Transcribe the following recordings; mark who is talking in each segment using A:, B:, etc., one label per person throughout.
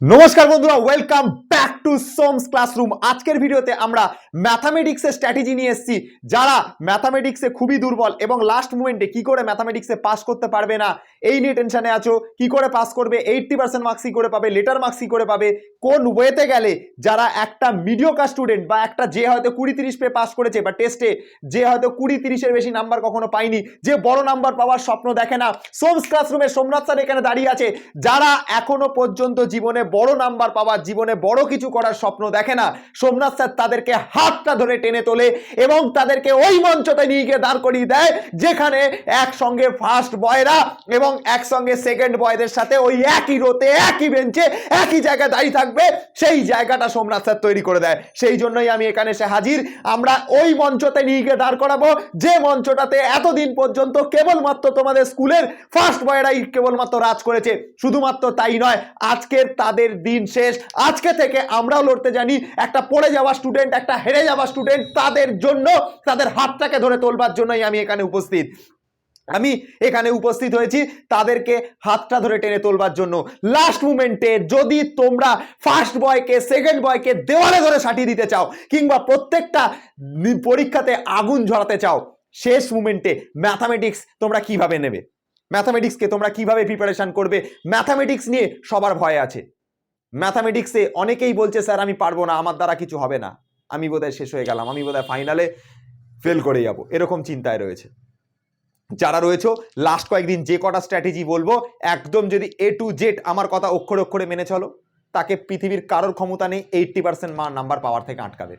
A: নমস্কার বন্ধুরা welcome back to Som's classroom আজকের ভিডিওতে আমরা ম্যাথামেটিক্সের স্ট্র্যাটেজি নিয়ে এসেছি। যারা ম্যাথামেটিক্সে খুবই দুর্বল এবং লাস্ট মোমেন্টে কি করে ম্যাথামেটিক্সে পাস করতে পারবে না, এই নিয়ে টেনশনে আছো, কি করে পাস করবে এইটটি পার্সেন্ট মার্কস কি করে পাবে লেটার মার্কস কি করে পাবে, কোন ওয়েতে গেলে যারা একটা মিডিওকা স্টুডেন্ট বা একটা যে হয়তো কুড়ি তিরিশ পেয়ে পাস করেছে বা টেস্টে যে হয়তো কুড়ি তিরিশের বেশি নাম্বার কখনো পায়নি, যে বড় নাম্বার পাওয়ার স্বপ্ন দেখে না। সোমস ক্লাসরুমে সোমনাথ স্যার এখানে দাঁড়িয়ে আছে। যারা এখনও পর্যন্ত জীবনে বড় নাম্বার পাওয়ার জীবনে বড় কিছু করার স্বপ্ন দেখে না। সোমনাথ স্যার তাদেরকে হাতটা ধরে টেনে তোলে এবং তাদেরকে ওই মঞ্চতে নিয়ে গিয়ে দাঁড় করিয়ে দেয়, যেখানে একসঙ্গে ফার্স্ট বয়রা এবং একসঙ্গে সেকেন্ড বয়দের সাথে ওই একই রোতে, একই বেঞ্চে একই জায়গায় দাঁড়িয়ে থাকবে, সেই জায়গাটা সোমনাথ স্যার তৈরি করে দেয়। সেই জন্যই আমি এখানে এসে হাজির। আমরা ওই মঞ্চতে নিয়ে গিয়ে দাঁড় করাবো, যে মঞ্চটাতে এতদিন পর্যন্ত কেবলমাত্র তোমাদের স্কুলের ফার্স্ট বয়রাই কেবলমাত্র রাজ করেছে। শুধুমাত্র তাই নয়, আজকের তাদের দিন শেষ। আজকে থেকে আমরাও লড়তে জানি, একটা পড়ে যাওয়া স্টুডেন্ট একটা হেরে যাওয়া স্টুডেন্ট তাদের জন্য, তাদের হাতটাকে ধরে তোলবার জন্যই আমি এখানে উপস্থিত। আমি এখানে উপস্থিত হয়েছি তাদেরকে হাতটা ধরে টেনে তোলবার জন্য। লাস্ট মুমেন্টে যদি তোমরা ফার্স্ট বয়কে সেকেন্ড বয়কে দেওয়ালে ধরে সাটিয়ে দিতে চাও, কিংবা প্রত্যেকটা পরীক্ষাতে আগুন ঝরাতে চাও, শেষ মুমেন্টে ম্যাথামেটিক্স তোমরা কীভাবে নেবে? ম্যাথামেটিক্সকে তোমরা কীভাবে প্রিপারেশন করবে? ম্যাথামেটিক্স নিয়ে সবার ভয় আছে। ম্যাথামেটিক্সে অনেকেই বলছে, স্যার, আমি পারব না, আমার দ্বারা কিছু হবে না। আমি বোধহয় শেষ হয়ে গেলাম, আমি বোধহয় ফাইনালে ফেল করে যাব, এরকম চিন্তায় রয়েছে। যারা রয়েছে লাস্ট কয়েকদিন যে কটা স্ট্র্যাটেজি বলব, একদম যদি এ টু জেড আমার কথা অক্ষরে অক্ষরে মেনে চলো, তাকে পৃথিবীর কারোর ক্ষমতা নেই এইট্টি পার্সেন্ট মা নাম্বার পাওয়ার থেকে আটকাবে।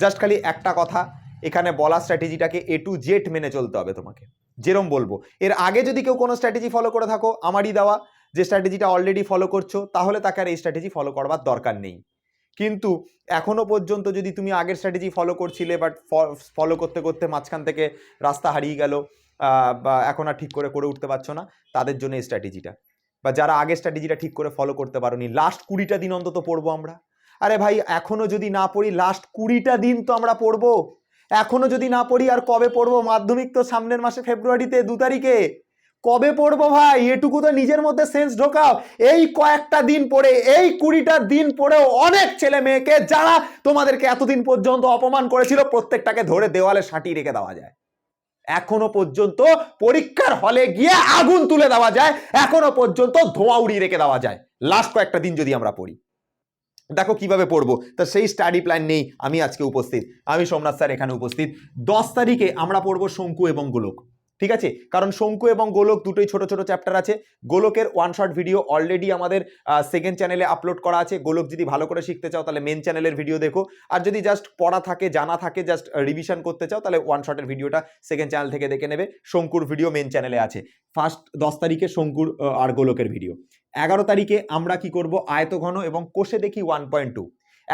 A: জাস্ট খালি একটা কথা, এখানে বলা স্ট্র্যাটেজিটাকে এ টু জেড মেনে চলতে হবে তোমাকে। যেরম বলব, এর আগে যদি কেউ কোনো স্ট্র্যাটেজি ফলো করে থাকো, আমারই দেওয়া যে স্ট্র্যাটেজিটা অলরেডি ফলো করছ, তাহলে তাকে আর এই স্ট্র্যাটেজি ফলো করবার দরকার নেই। কিন্তু এখনও পর্যন্ত যদি তুমি আগের স্ট্র্যাটেজি ফলো করছিলে বাট ফলো করতে করতে মাঝখান থেকে রাস্তা হারিয়ে গেল বা এখন আর ঠিক করে করে উঠতে পারছ না, তাদের জন্য এই স্ট্র্যাটেজিটা বা যারা আগের স্ট্র্যাটেজিটা ঠিক করে ফলো করতে পারোনি লাস্ট কুড়িটা দিন অন্তত পড়ব আমরা। আরে ভাই, এখনও যদি না পড়ি লাস্ট কুড়িটা দিন তো আমরা পড়ব। এখনও যদি না পড়ি, আর কবে পড়ব? মাধ্যমিক তো সামনের মাসে ফেব্রুয়ারিতে দু তারিখে। কবে পড়ব ভাই? এটুকু তো নিজের মধ্যে সেন্স ঢোকাও। এই কয়েকটা দিন পরে এই কুড়িটা দিন পরেও অনেক ছেলে মেয়েকে যারা তোমাদেরকে এতদিন পর্যন্ত অপমান করেছিল, প্রত্যেকটাকে ধরে দেওয়ালে সাঁটিয়ে রেখে দেওয়া যায়। এখনও পর্যন্ত পরীক্ষার হলে গিয়ে আগুন তুলে দেওয়া যায়। এখনও পর্যন্ত ধোঁয়া উড়িয়ে রেখে দেওয়া যায়। লাস্ট কয়েকটা দিন যদি আমরা পড়ি। দেখো কীভাবে পড়ব। তা সেই স্টাডি প্ল্যান নেই আমি আজকে উপস্থিত। আমি সোমনাথ স্যার এখানে উপস্থিত। দশ তারিখে আমরা পড়ব শঙ্কু এবং গোলক। ঠিক আছে? কারণ শঙ্কু এবং গোলক দুটোই ছোট ছোট চ্যাপ্টার আছে। গোলকের ওয়ান শট ভিডিও অলরেডি আমাদের সেকেন্ড চ্যানেলে আপলোড করা আছে। গোলক যদি ভালো করে শিখতে চাও, তাহলে মেন চ্যানেলের ভিডিও দেখো। আর যদি জাস্ট পড়া থাকে, জানা থাকে জাস্ট রিভিশন করতে চাও, তাহলে ওয়ান শটের ভিডিওটা সেকেন্ড চ্যানেল থেকে দেখে নেবে। শঙ্কুর ভিডিও মেন চ্যানেলে আছে। ফার্স্ট দশ তারিখে শঙ্কুর আর গোলকের ভিডিও এগারো তারিখে আমরা কি করব? আয়তঘন এবং কোষে দেখি ওয়ান পয়েন্ট টু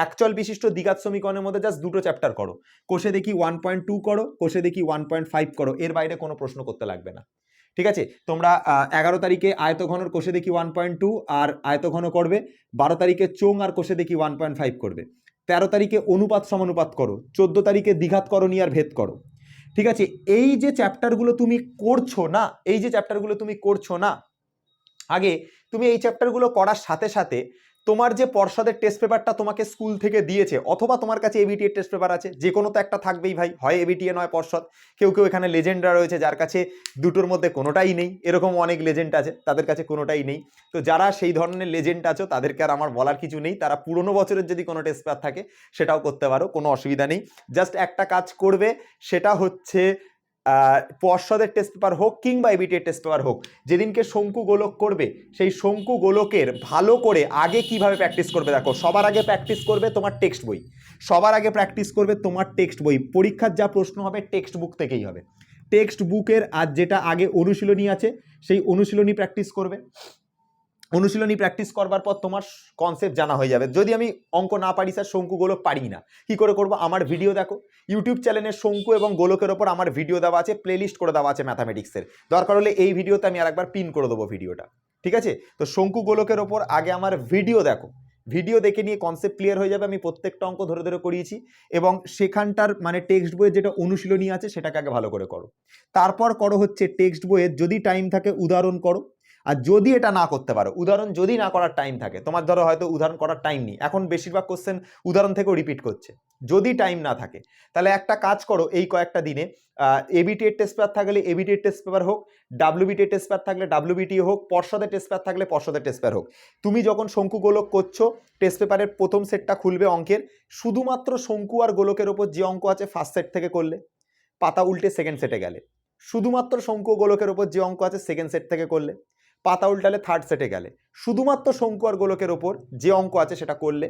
A: একচল বিশিষ্ট দ্বিঘাত সমীকরণের মধ্যে জাস্ট দুটো চ্যাপ্টার করো। কোষে দেখি ওয়ান পয়েন্ট টু করো, কোষে দেখি ওয়ান পয়েন্ট ফাইভ করো, এর বাইরে কোনো প্রশ্ন করতে লাগবে না। ঠিক আছে? তোমরা এগারো তারিখে আয়তঘনর কোষে দেখি ওয়ান পয়েন্ট টু আর আয়তঘন করবে, বারো তারিখে চোং আর কোষে দেখি ওয়ান পয়েন্ট ফাইভ করবে। তেরো তারিখে অনুপাত সমানুপাত করো, চোদ্দ তারিখে দ্বিঘাত করো করণী আর ভেদ করো। ঠিক আছে? এই যে চ্যাপ্টারগুলো তুমি করছ না, এই যে চ্যাপ্টারগুলো তুমি করছ না, আগে তুমি এই চ্যাপ্টারগুলো করার সাথে সাথে তোমার যে পর্ষদের টেস্ট পেপারটা তোমাকে স্কুল থেকে দিয়েছে, অথবা তোমার কাছে এবিটি এর টেস্ট পেপার আছে, যে কোনো তো একটা থাকবেই ভাই, হয় এবিটিএ নয় পর্ষদ। কেউ কেউ এখানে লেজেন্ডরা রয়েছে, যার কাছে দুটোর মধ্যে কোনোটাই নেই, এরকম অনেক লেজেন্ড আছে, তাদের কাছে কোনোটাই নেই। তো যারা সেই ধরনের লেজেন্ড আছো, তাদেরকে আর আমার বলার কিছু নেই, তারা পুরনো বছরের যদি কোনো টেস্ট পেপার থাকে, সেটাও করতে পারো, কোনো অসুবিধা নেই। জাস্ট একটা কাজ করবে, সেটা হচ্ছে পর্ষদের টেস্ট পেপার হোক কিংবা এবিটিএর টেস্ট পেপার হোক, যেদিনকে শঙ্কু গোলক করবে, সেই শঙ্কু গোলকের ভালো করে আগে কীভাবে প্র্যাকটিস করবে দেখো, সবার আগে প্র্যাকটিস করবে তোমার টেক্সট বই। সবার আগে প্র্যাকটিস করবে তোমার টেক্সট বই। পরীক্ষার যা প্রশ্ন হবে টেক্সট বুক থেকেই হবে। টেক্সট বুকের আর যেটা আগে অনুশীলনী আছে, সেই অনুশীলনী প্র্যাকটিস করবে। অনুশীলনী প্র্যাকটিস করবার পর তোমার কনসেপ্ট জানা হয়ে যাবে। যদি আমি অঙ্ক না পারি স্যার শঙ্কু গোলক পারি না। কি করে করব? আমার ভিডিও দেখো। ইউটিউব চ্যানেলে শঙ্কু এবং গোলকের ওপর আমার ভিডিও দেওয়া আছে প্লেলিস্ট করে দেওয়া আছে ম্যাথামেটিক্সের দরকার হলে এই ভিডিওতে আমি আরেকবার পিন করে দেবো ভিডিওটা ঠিক আছে? তো শঙ্কু গোলকের ওপর আগে আমার ভিডিও দেখো। ভিডিও দেখে নিয়ে কনসেপ্ট ক্লিয়ার হয়ে যাবে। আমি প্রত্যেকটা অঙ্ক ধরে ধরে করিয়েছি এবং সেখানটার মানে টেক্সট বইয়ের যেটা অনুশীলনী আছে, সেটাকে আগে ভালো করে করো। তারপর করো হচ্ছে টেক্সট বইয়ের। যদি টাইম থাকে, উদাহরণ করো। আর যদি এটা না করতে পারো, উদাহরণ যদি না করার টাইম থাকে, তোমার ধরো হয়তো উদাহরণ করার টাইম নেই, এখন বেশিরভাগ কোশ্চেন উদাহরণ থেকেও রিপিট করছে, যদি টাইম না থাকে, তাহলে একটা কাজ করো, এই কয়েকটা দিনে এবিটি এর টেস্ট পেপার থাকলে এবিটি এর টেস্ট পেপার হোক ডাব্লিউবিটি এর টেস্ট পেপার থাকলে ডাব্লিউবিটি হোক, পর্ষদের টেস্ট পেপার থাকলে পর্ষদের টেস্ট পেপার হোক, তুমি যখন শঙ্কু গোলক করছ টেস্ট পেপারের প্রথম সেটটা খুলবে অঙ্কের, শুধুমাত্র শঙ্কু আর গোলকের ওপর যে অঙ্ক আছে ফার্স্ট সেট থেকে করলে, পাতা উল্টে সেকেন্ড সেটে গেলে, শুধুমাত্র শঙ্কু গোলকের ওপর যে অঙ্ক আছে সেকেন্ড সেট থেকে করলে পাতা উল্টালে থার্ড সেটে গেলে। শুধুমাত্র শঙ্কু আর গোলকের ওপর যে অঙ্ক আছে সেটা করলে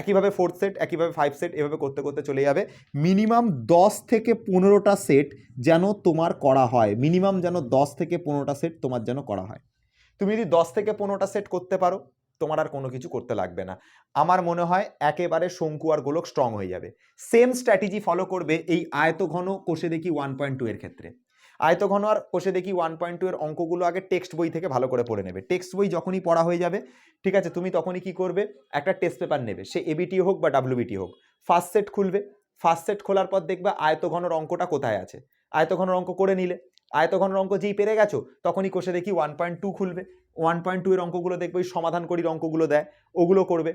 A: একইভাবে ফোর্থ সেট একইভাবে ফাইভ সেট এভাবে করতে করতে চলে যাবে। মিনিমাম দশ থেকে পনেরোটা সেট যেন তোমার করা হয়। মিনিমাম যেন দশ থেকে পনেরোটা সেট তোমার যেন করা হয়। তুমি যদি দশ থেকে পনেরোটা সেট করতে পারো, তোমার আর কোনো কিছু করতে লাগবে না। আমার মনে হয় একেবারে শঙ্কু আর গোলক স্ট্রং হয়ে যাবে। সেম স্ট্র্যাটেজি ফলো করবে এই আয়তঘন কোষে দেখি ওয়ান পয়েন্ট টু এর ক্ষেত্রে। আয়তঘন আর কোষে দেখি ওয়ান পয়েন্ট টু এর অঙ্কগুলো আগে টেক্সট বই থেকে ভালো করে পড়ে নেবে। টেক্সট বই যখনই পড়া হয়ে যাবে, ঠিক আছে, তুমি তখনই কি করবে? একটা টেস্ট পেপার নেবে, সে এবিটি হোক বা ডাব্লিউবিটি হোক। ফার্স্ট সেট খুলবে ফার্স্ট সেট খোলার পর দেখবে আয়তঘনর অঙ্কটা কোথায় আছে। আয়তঘনর অঙ্ক করে নিলে, আয়তঘনর অঙ্ক যেই পেরে গেছো, তখনই কোষে দেখি ওয়ান পয়েন্ট টু খুলবে। ওয়ান পয়েন্ট টু এর অঙ্কগুলো দেখবে, ওই সমাধান করির অঙ্কগুলো দেয়, ওগুলো করবে।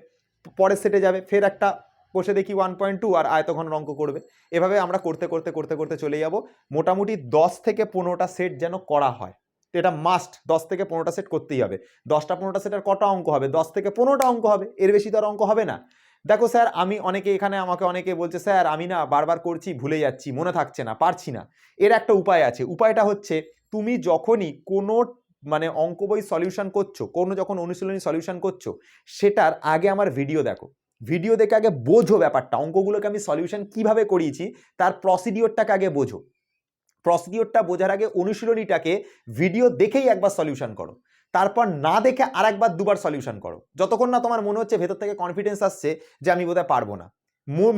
A: পরের সেটে যাবে, ফের একটা বসে দেখি ওয়ান পয়েন্ট টু আর আয়তঘনের অঙ্ক করবে। এভাবে আমরা করতে করতে করতে করতে চলে যাব। মোটামুটি দশ থেকে পনেরোটা সেট যেন করা হয়। এটা মাস্ট দশ থেকে পনেরোটা সেট করতেই হবে। দশটা, পনেরোটা সেটের কটা অঙ্ক হবে? দশ থেকে পনেরোটা অঙ্ক হবে? এর বেশি তো আর অঙ্ক হবে না। দেখো স্যার, আমি অনেকে এখানে আমাকে অনেকে বলছে, স্যার, আমি না বারবার করছি, ভুলে যাচ্ছি, মনে থাকছে না, পারছি না। এর একটা উপায় আছে। উপায়টা হচ্ছে, তুমি যখনই কোনো মানে অঙ্ক বই সলিউশন করছ, কোনো যখন অনুশীলনী সলিউশন করছ, সেটার আগে আমার ভিডিও দেখো। ভিডিও দেখে আগে বোঝো ব্যাপারটা, অঙ্কগুলোকে আমি সলিউশন কীভাবে করিয়েছি, তার প্রসিডিওরটাকে আগে বোঝো। প্রসিডিওরটা বোঝার আগে অনুশীলনীটাকে ভিডিও দেখেই একবার সলিউশন করো। তারপর না দেখে আর একবার দুবার সলিউশন করো। যতক্ষণ না তোমার মনে হচ্ছে ভেতর থেকে কনফিডেন্স আসছে যে আমি বোধহয় পারব না।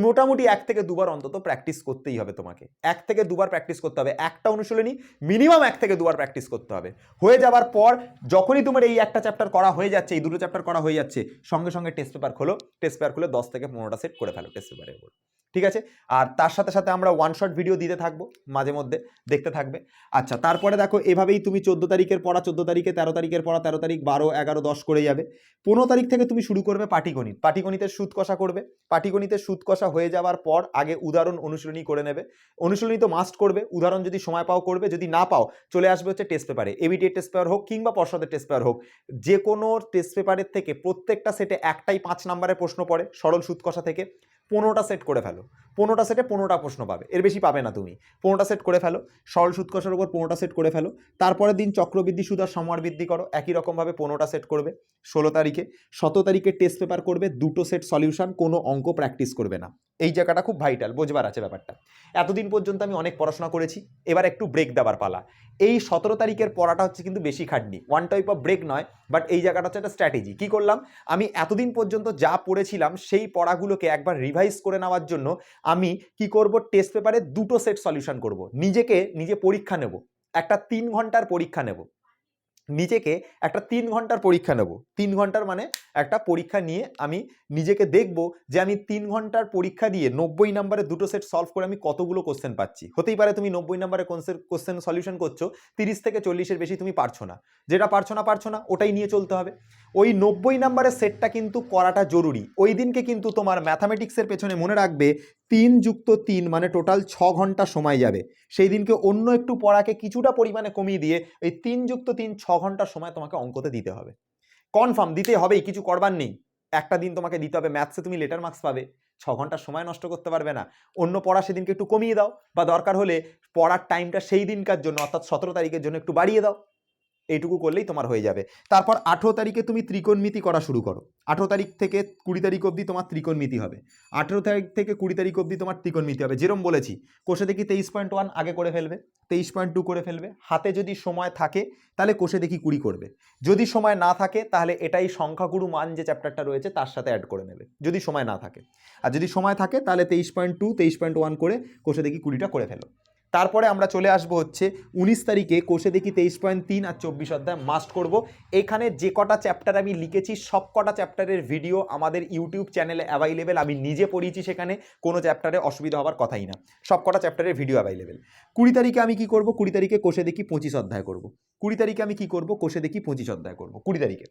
A: মোটামুটি এক থেকে দুবার অন্তত প্র্যাকটিস করতেই হবে তোমাকে। এক থেকে দুবার প্র্যাকটিস করতে হবে। একটা অনুশীলনী মিনিমাম এক থেকে দুবার প্র্যাকটিস করতে হবে। হয়ে যাওয়ার পর যখনই তোমার এই একটা চ্যাপ্টার করা হয়ে যাচ্ছে, এই দুটো চ্যাপ্টার করা হয়ে যাচ্ছে, সঙ্গে সঙ্গে টেস্ট পেপার খোলো। টেস্ট পেপার খুলে দশ থেকে পনেরোটা সেট করে ফেলো টেস্ট পেপারের উপর। ঠিক আছে? আর তার সাথে সাথে আমরা ওয়ান শট ভিডিও দিতে থাকব, মাঝে মধ্যে দেখতে থাকবে। আচ্ছা তারপরে দেখো, এভাবেই তুমি চোদ্দ তারিখের পড়া, চোদ্দ তারিখে তেরো তারিখের পড়া, তেরো তারিখ বারো, এগারো, দশ করে যাবে। পনেরো তারিখ থেকে তুমি শুরু করবে পাটিগণিত পাটিগণিতের সুদ কষা করবে। পাটিগণিতের সুদ কষা হয়ে যাওয়ার পর আগে উদাহরণ অনুশীলনী করে নেবে। অনুশীলনী তো মাস্ট করবে। উদাহরণ যদি সময় পাও করবে, যদি না পাও, চলে আসবে হচ্ছে টেস্ট পেপারে এবিটি টেস্ট পেপার হোক কিংবা পর্ষদের টেস্ট পেপার হোক। যে কোনো টেস্ট পেপারের থেকে প্রত্যেকটা সেটে একটাই পাঁচ নাম্বারের প্রশ্ন পড়ে, সরল সুদ কষা থেকে। পনেরোটা সেট করে ফেলো। পনেরোটা সেটে পনেরোটা প্রশ্ন পাবে। এর বেশি পাবে না তুমি। পনেরোটা সেট করে ফেলো। সরল সুদ উপর পনেরোটা সেট করে ফেলো। তারপরের দিন চক্রবৃদ্ধি সুদ আর বৃদ্ধি করো। একই রকমভাবে পনেরোটা সেট করবে। ষোলো তারিখে সতেরো তারিখে টেস্ট পেপার করবে। দুটো সেট সলিউশন কোনো অঙ্ক প্র্যাকটিস করবে না। এই জায়গাটা খুব ভাইটাল বোঝবার আছে ব্যাপারটা। এতদিন পর্যন্ত আমি অনেক পড়াশোনা করেছি। এবার একটু ব্রেক দেওয়ার পালা। এই সতেরো তারিখের পড়াটা হচ্ছে কিন্তু বেশি খাটনি। ওয়ান টাইপ অফ ব্রেক নয় বাট এই জায়গাটা হচ্ছে একটা স্ট্র্যাটেজি কী করলাম? আমি এতদিন পর্যন্ত যা পড়েছিলাম, সেই পড়াগুলোকে একবার রিভাইজ করে নেওয়ার জন্য আমি কি করব? টেস্ট পেপারে দুটো সেট সলিউশন করব। নিজেকে নিজে পরীক্ষা নেব। একটা তিন ঘণ্টার পরীক্ষা নেব। নিজেকে একটা তিন ঘণ্টার পরীক্ষা নেব। তিন ঘণ্টার মানে একটা পরীক্ষা নিয়ে আমি নিজেকে দেখব যে আমি তিন ঘণ্টার পরীক্ষা দিয়ে নব্বই নাম্বারে দুটো সেট সলভ করে আমি কতগুলো কোশ্চেন পাচ্ছি। হতেই পারে তুমি নব্বই নাম্বারে কোশ্চেন সলিউশন করছ, তিরিশ থেকে চল্লিশের বেশি তুমি পারছ না। যেটা পারছ না পারছ না, ওটাই নিয়ে চলতে হবে। ওই নব্বই নাম্বারের সেটটা কিন্তু করাটা জরুরি। ওই দিনকে কিন্তু তোমার ম্যাথামেটিক্সের পেছনে মনে রাখবে তিন যুক্ত তিন মানে টোটাল ছ ঘণ্টা সময় যাবে। সেই দিনকে অন্য একটু পড়াকে কিছুটা পরিমাণে কমিয়ে দিয়ে ওই তিন যুক্ত তিন, ছ ঘণ্টা সময় তোমাকে অঙ্কতে দিতে হবে। কনফার্ম দিতে হবেই কিছু করবার নেই। একটা দিন তোমাকে দিতে হবে ম্যাথসে তুমি লেটার মার্কস পাবে। ছ ঘণ্টা সময় নষ্ট করতে পারবে না। অন্য পড়া সেদিনকে একটু কমিয়ে দাও, বা দরকার হলে পড়ার টাইমটা সেই দিনকার জন্য, অর্থাৎ সতেরো তারিখের জন্য একটু বাড়িয়ে দাও। এইটুকু করলেই তোমার হয়ে যাবে। তারপর আঠেরো তারিখে তুমি ত্রিকোণমিতি করা শুরু করো। আঠেরো তারিখ থেকে কুড়ি তারিখ অবধি তোমার ত্রিকোণমিতি হবে। আঠেরো তারিখ থেকে কুড়ি তারিখ অবধি তোমার ত্রিকোণমিতি হবে। যেরম বলেছি, কোষে দেখি তেইশ পয়েন্ট ওয়ান আগে করে ফেলবে, তেইশ পয়েন্ট টু করে ফেলবে। হাতে যদি সময় থাকে, তাহলে কোষে দেখি কুড়ি করবে। যদি সময় না থাকে, তাহলে এটাই সংখ্যাগুরু মান যে চ্যাপ্টারটা রয়েছে, তার সাথে অ্যাড করে নেবে। যদি সময় না থাকে। আর যদি সময় থাকে, তাহলে তেইশ পয়েন্ট টু তেইশ পয়েন্ট ওয়ান করে কোষে দেখি কুড়িটা করে ফেলো। তারপরে আমরা চলে আসব হচ্ছে উনিশ তারিখে কোষে দেখি তেইশ পয়েন্ট তিন আর চব্বিশ অধ্যায় মাস্ট করব। এখানে যে কটা চ্যাপ্টার আমি লিখেছি, সব কটা চ্যাপ্টারের ভিডিও আমাদের ইউটিউব চ্যানেলে অ্যাভাইলেবেল আমি নিজে পড়িয়েছি সেখানে, কোনো চ্যাপ্টারে অসুবিধা হওয়ার কথাই না। সব কটা চ্যাপ্টারের ভিডিও অ্যাভাইলেবেল কুড়ি তারিখে আমি কি করব? কুড়ি তারিখে কোষে দেখি পঁচিশ অধ্যায় করব। কুড়ি তারিখে আমি কি করব? কোষে দেখি পঁচিশ অধ্যায় করব। কুড়ি তারিখে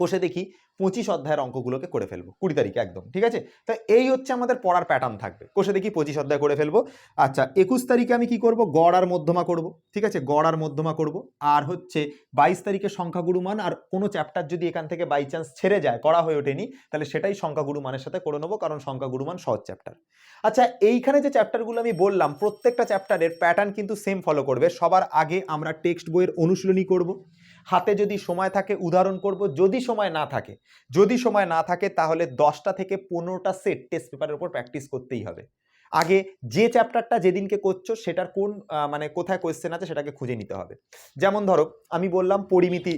A: কোষে দেখি পঁচিশ অধ্যায়ের অঙ্কগুলোকে করে ফেলব, কুড়ি তারিখে একদম, ঠিক আছে? তো এই হচ্ছে আমাদের পড়ার প্যাটার্ন থাকবে। কোষে দেখি পঁচিশ অধ্যায় করে ফেলব। আচ্ছা একুশ তারিখে আমি কি করব? গড় আর মধ্যমা করব, ঠিক আছে? গড় আর মধ্যমা করব। আর হচ্ছে বাইশ তারিখে সংখ্যাগুরু মান, আর কোনো চ্যাপ্টার যদি এখান থেকে বাই চান্স ছেড়ে যায়, করা হয়ে ওঠেনি, তাহলে সেটাই সংখ্যাগুরু মানের সাথে করে নেব, কারণ সংখ্যাগুরু মান সহজ চ্যাপ্টার আচ্ছা এইখানে যে চ্যাপ্টারগুলো আমি বললাম, প্রত্যেকটা চ্যাপ্টারের প্যাটার্ন কিন্তু সেম ফলো করবে। সবার আগে আমরা টেক্সট বইয়ের অনুশীলনী করব। হাতে যদি সময় থাকে, উদাহরণ করব। যদি সময় না থাকে যদি সময় না থাকে তাহলে দশটা থেকে পনেরোটা সেট টেস্ট পেপারের উপর প্র্যাকটিস করতেই হবে। আগে যে চ্যাপ্টারটা যেদিনকে করছ সেটার কোন মানে কোথায় কোয়েশ্চেন আছে সেটাকে খুঁজে নিতে হবে। যেমন ধরো, আমি বললাম পরিমিতি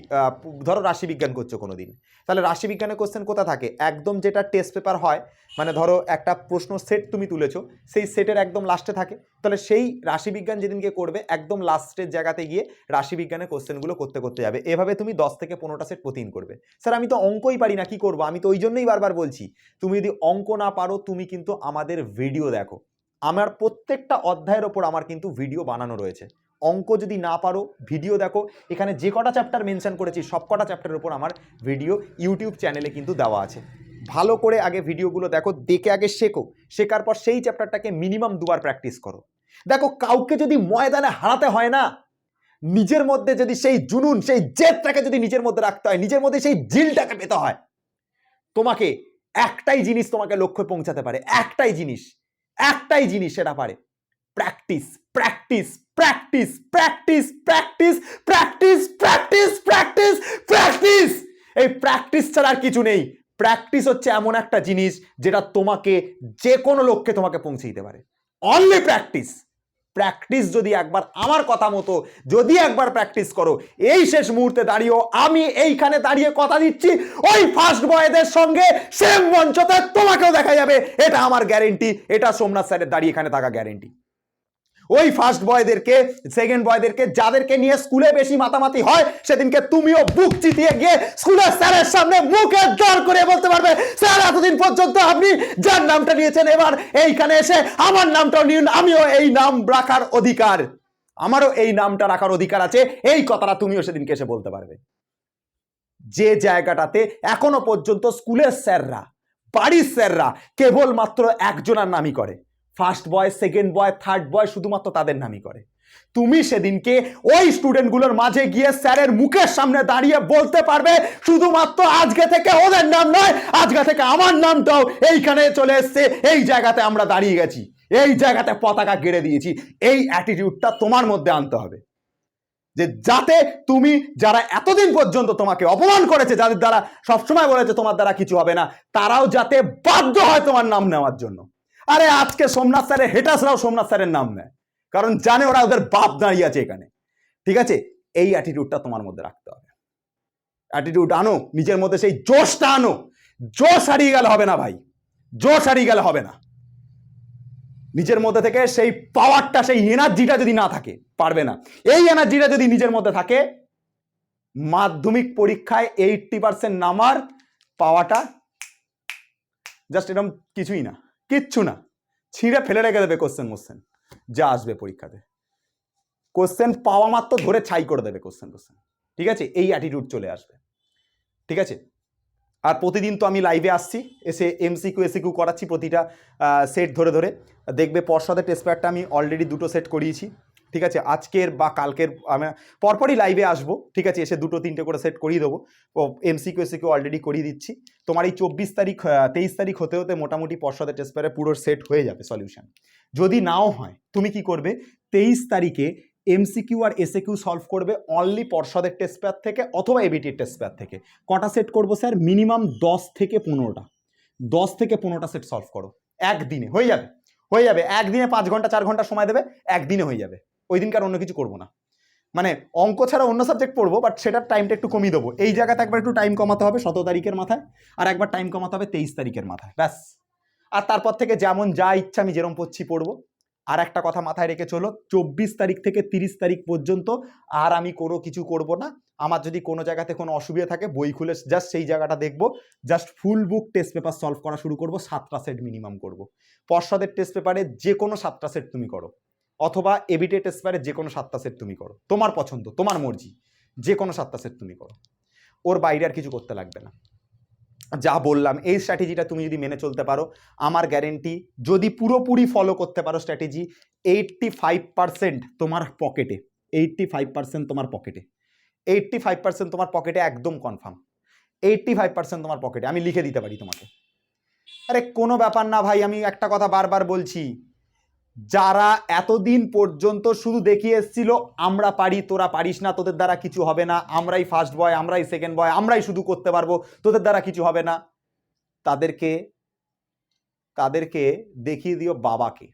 A: ধরো রাশিবিজ্ঞান করছ কোনো দিন তাহলে রাশিবিজ্ঞানের কোয়েশ্চেন কোথা থাকে? একদম যেটা টেস্ট পেপার হয় মানে ধরো একটা প্রশ্ন সেট তুমি তুলেছো, সেই সেটের একদম লাস্টে থাকে। তাহলে সেই রাশিবিজ্ঞান যেদিনকে করবে, একদম লাস্টের জায়গাতে গিয়ে রাশিবিজ্ঞানের কোশ্চেনগুলো করতে করতে যাবে। এভাবে তুমি দশ থেকে পনেরোটা সেট প্রতিদিন করবে। স্যার, আমি তো অঙ্কই পারি না, কি করব? আমি তো ওই জন্যই বারবার বলছি, তুমি যদি অঙ্ক না পারো, তুমি কিন্তু আমাদের ভিডিও দেখো। আমার প্রত্যেকটা অধ্যায়ের ওপর আমার কিন্তু ভিডিও বানানো রয়েছে। অঙ্ক যদি না পারো ভিডিও দেখো। এখানে যে কটা চ্যাপ্টার মেনশন করেছি, সব কটা চ্যাপ্টারের উপর আমার ভিডিও ইউটিউব চ্যানেলে কিন্তু দেওয়া আছে। ভালো করে আগে ভিডিওগুলো দেখো, দেখে আগে শেখো। শেখার পর সেই চ্যাপ্টারটাকে মিনিমাম দুবার প্র্যাকটিস করো। দেখো, কাউকে যদি ময়দানে হারাতে হয় না, নিজের মধ্যে যদি সেই জুনুন, সেই জেদটাকে যদি নিজের মধ্যে রাখতে হয়, নিজের মধ্যে সেই জিলটাকে পেতে হয়, তোমাকে একটাই জিনিস তোমাকে লক্ষ্যে পৌঁছাতে পারে, একটাই জিনিস একটাই জিনিস সেটা পারে practice practice practice practice practice practice practice practice practice এই প্র্যাকটিস ছাড়া আর কিছু নেই। প্র্যাকটিস হচ্ছে এমন একটা জিনিস যেটা তোমাকে যে কোনো লক্ষ্যে তোমাকে পৌঁছে দিতে পারে। অনলি প্র্যাকটিস প্র্যাকটিস যদি একবার আমার কথা মতো, যদি একবার প্র্যাকটিস করো, এই শেষ মুহূর্তে দাঁড়িয়েও আমি এইখানে দাঁড়িয়ে কথা দিচ্ছি, ওই ফার্স্ট বয়দের সঙ্গে সেম মঞ্চতে তোমাকেও দেখা যাবে। এটা আমার গ্যারেন্টি এটা সোমনাথ স্যারের দাঁড়িয়ে এখানে থাকা গ্যারেন্টি ওই ফার্স্ট বয়দেরকে সেকেন্ড বয়দেরকে যাদেরকে নিয়ে স্কুলে বেশি মাতামাতি হয়, সেদিনকে তুমিও বুক চিতিয়ে গিয়ে স্কুলের স্যারের সামনে মুখে জোর করে বলতে পারবে, স্যার, এতদিন পর্যন্ত আপনি যার নামটা নিয়েছেন, এবার এইখানে এসে আমার নামটাও নিন, আমিও এই নাম রাখার অধিকার। আমারও এই নামটা রাখার অধিকার আছে, এই কথাটা তুমিও সেদিনকে এসে বলতে পারবে। যে জায়গাটাতে এখনও পর্যন্ত স্কুলের স্যাররা, বাড়ির স্যাররা কেবলমাত্র একজনার নামই করে। First boy second boy third boy শুধুমাত্র তাদের নামই করে। তুমি সেদিনকে ওই স্টুডেন্টগুলোর মাঝে গিয়ে স্যারের মুখের সামনে দাঁড়িয়ে বলতে পারবে, শুধুমাত্র আজকে থেকে ওদের নাম নয়, আজকে থেকে আমার নামটাও এইখানে চলে এসছে, এই জায়গাতে আমরা দাঁড়িয়ে গেছি, এই জায়গাতে পতাকা গেড়ে দিয়েছি, এই অ্যাটিটিউডটা তোমার মধ্যে আনতে হবে। যে যাতে তুমি যারা এতদিন পর্যন্ত তোমাকে অপমান করেছে, যাদের দ্বারা সবসময় বলেছে তোমার দ্বারা কিছু হবে না, তারাও যাতে বাধ্য হয় তোমার নাম নেওয়ার জন্য। আরে আজকে সোমনাথ স্যারের হেটাসরাও সোমনাথ স্যারের নাম নেয়। কারণ জানে ওরা ওদের বাপ দাঁড়িয়ে আছে এখানে। ঠিক আছে? এই অ্যাটিটিউডটা তোমার মধ্যে রাখতে হবে। অ্যাটিটিউড আনো, নিজের মধ্যে সেই জোশটা আনো। জোশ হারিয়ে গেলে হবে না ভাই। জোশ হারিয়ে গেলে হবে না। নিজের মধ্যে থেকে সেই পাওয়ারটা সেই এনার্জিটা যদি না থাকে, পারবে না। এই এনার্জিটা যদি নিজের মধ্যে থাকে, মাধ্যমিক পরীক্ষায় এইটটি পার্সেন্ট নামার পাওয়াটা জাস্ট এরকম কিছুই না। কিচ্ছু না। ছিঁড়ে ফেলে রেখে দেবে কোশ্চেন মোশ্চেন যা আসবে পরীক্ষাতে। কোশ্চেন পাওয়া মাত্র ধরে ছাই করে দেবে কোশ্চেন কোশ্চেন ঠিক আছে? এই অ্যাটিটিউড চলে আসবে। ঠিক আছে? আর প্রতিদিন তো আমি লাইভে আসছি, এসে এমসিকিউ এসিকিউ করাচ্ছি প্রতিটা সেট ধরে ধরে। দেখবে পর্ষদের টেস্ট প্যাডটা আমি অলরেডি দুটো সেট করিয়েছি। ঠিক আছে? আজকের বা কালকের আমি পরপরই লাইভে আসব, ঠিক আছে? এসে দুটো, তিনটে করে সেট করিয়ে দেবো। এমসিকিউ এসিকিউ অলরেডি করিয়ে দিচ্ছি। তোমার এই চব্বিশ তারিখ তেইশ তারিখ হতে হতে মোটামুটি পর্ষদের টেস্ট প্যাডে পুরো সেট হয়ে যাবে সলিউশন যদি নাও হয়, তুমি কি করবে? তেইশ তারিখে এমসিকিউ আর এসএকিউ সলভ করবে অনলি পর্ষদের টেস্ট প্যাড থেকে অথবা এবিটির টেস্ট প্যাড থেকে। কটা সেট করব স্যার মিনিমাম দশ থেকে পনেরোটা। দশ থেকে পনেরোটা সেট সলভ করো। একদিনে হয়ে যাবে। হয়ে যাবে। একদিনে পাঁচ ঘণ্টা, চার ঘণ্টা সময় দেবে। একদিনে হয়ে যাবে। ওই দিনকে আর অন্য কিছু করব না। মানে অঙ্ক ছাড়া অন্য সাবজেক্ট পড়ব বাট সেটার টাইমটা একটু কমিয়ে দেবো। এই জায়গাতে একবার একটু টাইম কমাতে হবে সতেরো তারিখের মাথায়, আর একবার টাইম কমাতে হবে তেইশ তারিখের মাথায়, ব্যাস। আর তারপর থেকে যেমন যা ইচ্ছা আমি যেরকম পড়ছি পড়ব। আর একটা কথা মাথায় রেখে চলো, চব্বিশ তারিখ থেকে তিরিশ তারিখ পর্যন্ত আর আমি কোনো কিছু করব না। আমার যদি কোনো জায়গাতে কোনো অসুবিধা থাকে, বই খুলে জাস্ট সেই জায়গাটা দেখব। Just full book test paper solve করা শুরু করব, সাতটা সেট মিনিমাম করব। পর্ষদের টেস্ট পেপারে যে কোনো সাতটা সেট তুমি করো। অথবা এবিটে টেস্ট পেপারে যে কোনো সাতটা সেট তুমি করো। তোমার পছন্দ, তোমার মর্জি যে কোনো সাতটা সেট তুমি করো। ওর বাইরে আর কিছু করতে লাগবে না। যা বললাম, এই স্ট্র্যাটেজিটা তুমি যদি মেনে চলতে পারো, আমার গ্যারেন্টি যদি পুরোপুরি ফলো করতে পারো স্ট্র্যাটেজি এইটটি ফাইভ পার্সেন্ট তোমার পকেটে এইটটি ফাইভ পার্সেন্ট তোমার পকেটে এইটটি ফাইভ পার্সেন্ট তোমার পকেটে একদম কনফার্ম এইটটি ফাইভ পার্সেন্ট তোমার পকেটে আমি লিখে দিতে পারি তোমাকে। আরে কোনো ব্যাপার না ভাই, আমি একটা কথা বারবার বলছি। যারা এতদিন পর্যন্ত শুধু দেখিয়ে এসছিল, আমরা পারি, তোরা পারিস না, তোদের দ্বারা কিছু হবে না, আমরাই ফার্স্ট বয় আমরাই সেকেন্ড বয় আমরাই শুধু করতে পারব, তোদের দ্বারা কিছু হবে না। তাদেরকে তাদেরকে দেখিয়ে দিও বাবাকে।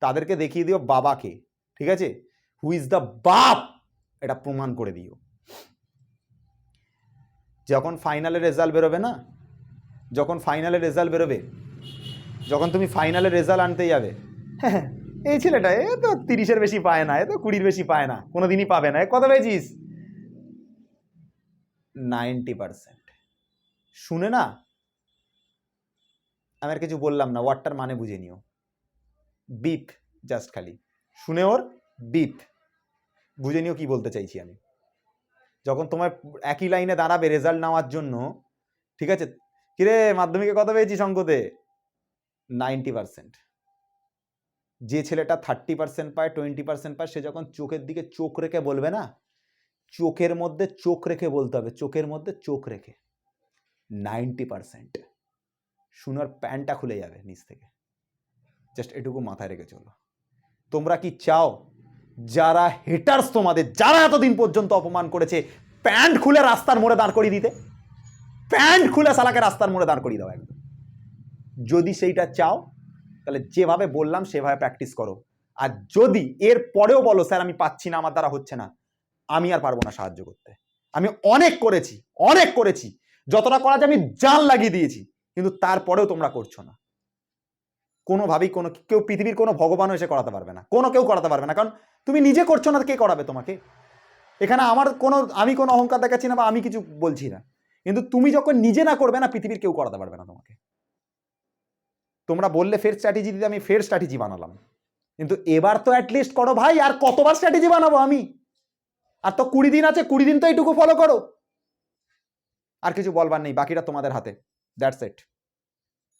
A: তাদেরকে দেখিয়ে দিও বাবাকে, ঠিক আছে? হু ইজ দ্য বাপ? এটা প্রমাণ করে দিও। যখন ফাইনালের রেজাল্ট বেরোবে না, যখন ফাইনালের রেজাল্ট বেরোবে, যখন তুমি ফাইনালের রেজাল্ট আনতে যাবে হ্যাঁ এই ছেলেটা, এ তো তিরিশের বেশি পায় না, এ তো কুড়ির বেশি পায় না কোনো দিনই পাবে না কত পেয়েছিস? Ninety percent. শুনে না? আমি আর কিছু বললাম না, ওয়ার্ডটার মানে বুঝে নিও। বিপ জাস্ট খালি। শুনে ওর বিপ। বুঝে নিও কি বলতে চাইছি আমি। যখন তোমার একই লাইনে দাঁড়াবে রেজাল্ট নেওয়ার জন্য, ঠিক আছে? কিরে, মাধ্যমিকে কত পেয়েছিস অঙ্কতে? Ninety percent. যে ছেলেটা থার্টি পার্সেন্ট পায় টোয়েন্টি পার্সেন্ট পায়, সে যখন চোখের দিকে চোখ রেখে বলবে না, চোখের মধ্যে চোখ রেখে বলতে হবে, চোখের মধ্যে চোখ রেখে। নাইনটি পার্সেন্ট শুনার প্যান্টটা খুলে যাবে নিচ থেকে। জাস্ট এটুকু মাথায় রেখে চলো। তোমরা কি চাও, যারা হেটার্স তোমাদের, যারা এতদিন পর্যন্ত অপমান করেছে, প্যান্ট খুলে রাস্তার মোড়ে দাঁড় করিয়ে দিতে? প্যান্ট খুলে সালাকে রাস্তার মোড়ে দাঁড় করিয়ে দাও একদম। যদি সেইটা চাও তাহলে যেভাবে বললাম, সেভাবে প্র্যাকটিস করো। আর যদি এর পরেও বলো, স্যার, আমি পাচ্ছি না, আমার দ্বারা হচ্ছে না, আমি আর পারব না সাহায্য করতে। আমি অনেক করেছি অনেক করেছি। যতটা করা যায় আমি জান লাগিয়ে দিয়েছি, কিন্তু তারপরেও তোমরা করছ না। কোনোভাবেই কোনো, কেউ পৃথিবীর কোনো ভগবানও এসে করাতে পারবে না। কোনো কেউ করাতে পারবে না, কারণ তুমি নিজে করছ না, কে করাবে তোমাকে? এখানে আমার কোনো, আমি কোনো অহংকার দেখাচ্ছি না বা আমি কিছু বলছি না। কিন্তু তুমি যখন নিজে না করবে না, পৃথিবীর কেউ করাতে পারবে না তোমাকে। তোমরা বললে ফের স্ট্র্যাটেজি দিতে, আমি ফের স্ট্র্যাটেজি বানালাম। কিন্তু এবার তো অ্যাটলিস্ট করো ভাই, আর কতবার স্ট্র্যাটেজি বানাবো আমি? আর তো কুড়ি দিন আছে, কুড়ি দিন তো এইটুকু ফলো করো। আর কিছু বলবার নেই, বাকিটা তোমাদের হাতে। That's it